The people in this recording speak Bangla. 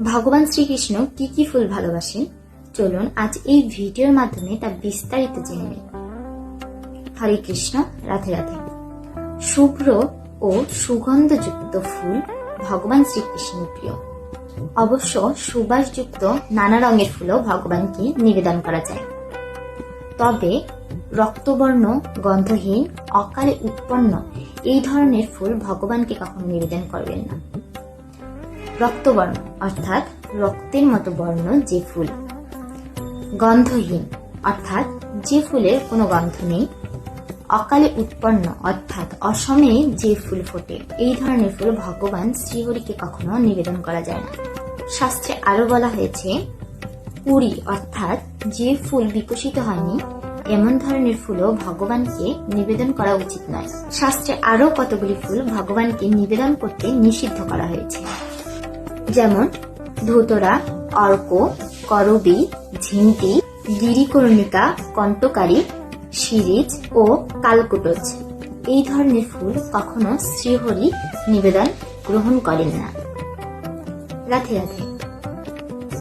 ভগবান শ্রীকৃষ্ণ কি কি ফুল ভালোবাসেন? চলুন আজ এই ভিডিওর মাধ্যমে তা বিস্তারিত জেনে নিই। হরে কৃষ্ণ, রাধে রাধে। শুভ্র ও সুগন্ধযুক্ত ফুল ভগবান শ্রীকৃষ্ণের প্রিয়। অবশ্য সুবাসযুক্ত নানা রঙের ফুলও ভগবানকে নিবেদন করা যায়। তবে রক্তবর্ণ, গন্ধহীন, অকালে উৎপন্ন এই ধরনের ফুল ভগবানকে কখনো নিবেদন করবেন না। রক্তবর্ণ, অর্থাৎ রক্তের মতো বর্ণ যে ফুল। গন্ধহীন, অর্থাৎ যে ফুলের কোনো গন্ধ নেই। অকালে উৎপন্ন, অর্থাৎ অসময়ে যে ফুল ফোটে, এই ধরনের ফুল ভগবান শ্রীহরিকে কখনো নিবেদন করা যায় না। শাস্ত্রে আরও বলা হয়েছে পুরী অর্থাৎ যে ফুল বিকশিত হয়নি, এমন ধরনের ফুলও ভগবানকে নিবেদন করা উচিত নয়। শাস্ত্রে আরও কতগুলি ফুল ভগবানকে নিবেদন করতে নিষিদ্ধ করা হয়েছে। যেমন ধুতরা, অর্ক, করবি ঝিন্তি গিরিকর্ণিকা কণ্টকারী সিরিজ ও কালকুটজ এই ধরনের ফুল কখনো শ্রীহরি নিবেদন গ্রহণ করেন না। রাধে রাধে।